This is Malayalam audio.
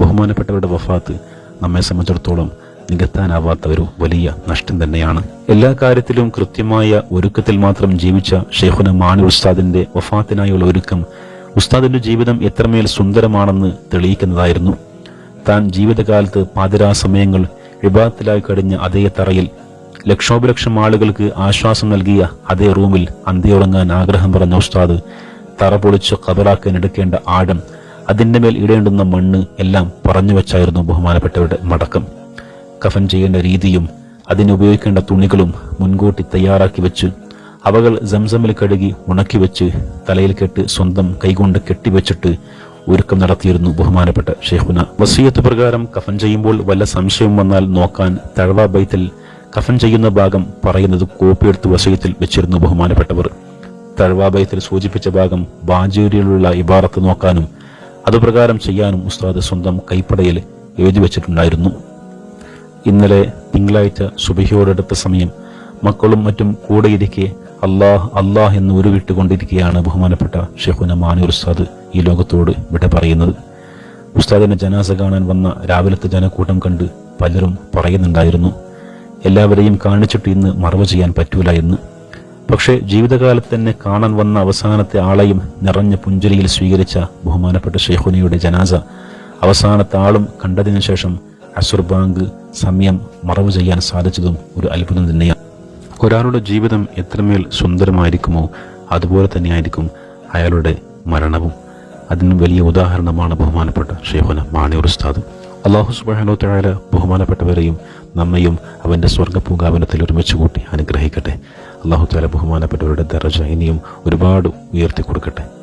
ബഹുമാനപ്പെട്ടവരുടെ വഫാത്ത് നമ്മെ സംബന്ധിച്ചിടത്തോളം നികത്താനാവാത്ത ഒരു വലിയ നഷ്ടം തന്നെയാണ്. എല്ലാ കാര്യത്തിലും കൃത്യമായ ഒരുക്കത്തിൽ മാത്രം ജീവിച്ച ഷെയ്ഖുന മാണി ഉസ്താദിന്റെ വഫാത്തിനായുള്ള ഒരുക്കം ഉസ്താദിന്റെ ജീവിതം എത്രമേൽ സുന്ദരമാണെന്ന് തെളിയിക്കുന്നതായിരുന്നു. താൻ ജീവിതകാലത്ത് പാതിരാ സമയങ്ങൾ വിഭാഗത്തിലായി കഴിഞ്ഞ അതേ തറയിൽ ലക്ഷോപലക്ഷം ആളുകൾക്ക് ആശ്വാസം നൽകിയ അതേ റൂമിൽ അന്തിയുറങ്ങാൻ ആഗ്രഹം പറഞ്ഞ ഉസ്താദ് തറ പൊളിച്ച് കബറാക്കാൻ എടുക്കേണ്ട ആഴം അതിന്റെ മേൽ ഇടേണ്ടുന്ന മണ്ണ് എല്ലാം പറഞ്ഞു വെച്ചായിരുന്നു ബഹുമാനപ്പെട്ടവരുടെ മടക്കം. കഫൻ ചെയ്യേണ്ട രീതിയും അതിനുപയോഗിക്കേണ്ട തുണികളും മുൻകൂട്ടി തയ്യാറാക്കി വെച്ച് അവകൾ സംസമിൽ കഴുകി ഉണക്കി വെച്ച് തലയിൽ കെട്ട് സ്വന്തം കൈകൊണ്ട് കെട്ടിവെച്ചിട്ട് ഒരുക്കം നടത്തിയിരുന്നു ബഹുമാനപ്പെട്ട ഷെയ്ഖുന. വസീയത്ത് പ്രകാരം കഫൻ ചെയ്യുമ്പോൾ വല്ല സംശയം വന്നാൽ നോക്കാൻ തഴവ ബൈത്തിൽ കഫൻ ചെയ്യുന്ന ഭാഗം പറയുന്നത് കോപ്പിയെടുത്ത് വസീയത്തിൽ വെച്ചിരുന്നു ബഹുമാനപ്പെട്ടവർ. തഴവാബയത്തിൽ സൂചിപ്പിച്ച ഭാഗം ബാജൂരിയിലുള്ള ഇബാറത്ത് നോക്കാനും അതുപ്രകാരം ചെയ്യാനും ഉസ്താദ് സ്വന്തം കൈപ്പടയിൽ എഴുതി വച്ചിട്ടുണ്ടായിരുന്നു. ഇന്നലെ തിങ്കളാഴ്ച സുബഹിയോടടുത്ത സമയം മക്കളും മറ്റും കൂടെയിരിക്കെ അള്ളാഹ് അള്ളാഹ് എന്ന് ഉരുവിട്ടുകൊണ്ടിരിക്കുകയാണ് ബഹുമാനപ്പെട്ട ഷെഹുന മാനൂർ ഉസ്താദ് ഈ ലോകത്തോട് വിട പറയുന്നത്. ഉസ്താദിനെ ജനാസ കാണാൻ വന്ന രാവിലത്തെ ജനക്കൂട്ടം കണ്ട് പലരും പറയുന്നുണ്ടായിരുന്നു. എല്ലാവരെയും കാണിച്ചിട്ട് ഇന്ന് മറവ് ചെയ്യാൻ പറ്റൂല എന്ന്. പക്ഷേ ജീവിതകാലത്ത് തന്നെ കാണാൻ വന്ന അവസാനത്തെ ആളെയും നിറഞ്ഞ പുഞ്ചിരിയിൽ സ്വീകരിച്ച ബഹുമാനപ്പെട്ട ഷെയ്ഖുനയുടെ ജനാസ. അവസാനത്തെ ആളും കണ്ടതിനു ശേഷം അസുർ ബാങ്ക് സമയം മറവ് ചെയ്യാൻ സാധിച്ചതും ഒരു അത്ഭുതം തന്നെയാണ്. ഒരാളുടെ ജീവിതം എത്രമേൽ സുന്ദരമായിരിക്കുമോ അതുപോലെ തന്നെയായിരിക്കും അയാളുടെ മരണവും. അതിന് വലിയ ഉദാഹരണമാണ് ബഹുമാനപ്പെട്ട ഷെയ്ഖുന മാണി ഉസ്താദ്. അള്ളാഹു സുബാനോ തഴാല ബഹുമാനപ്പെട്ടവരെയും നമ്മയും അവന്റെ സ്വർഗപൂങ്കാവനത്തിൽ ഒരുമിച്ച് കൂട്ടി അനുഗ്രഹിക്കട്ടെ. അള്ളാഹു താല ബഹുമാനപ്പെട്ടവരുടെ ദറജ ഇനിയും ഒരുപാട് ഉയർത്തി കൊടുക്കട്ടെ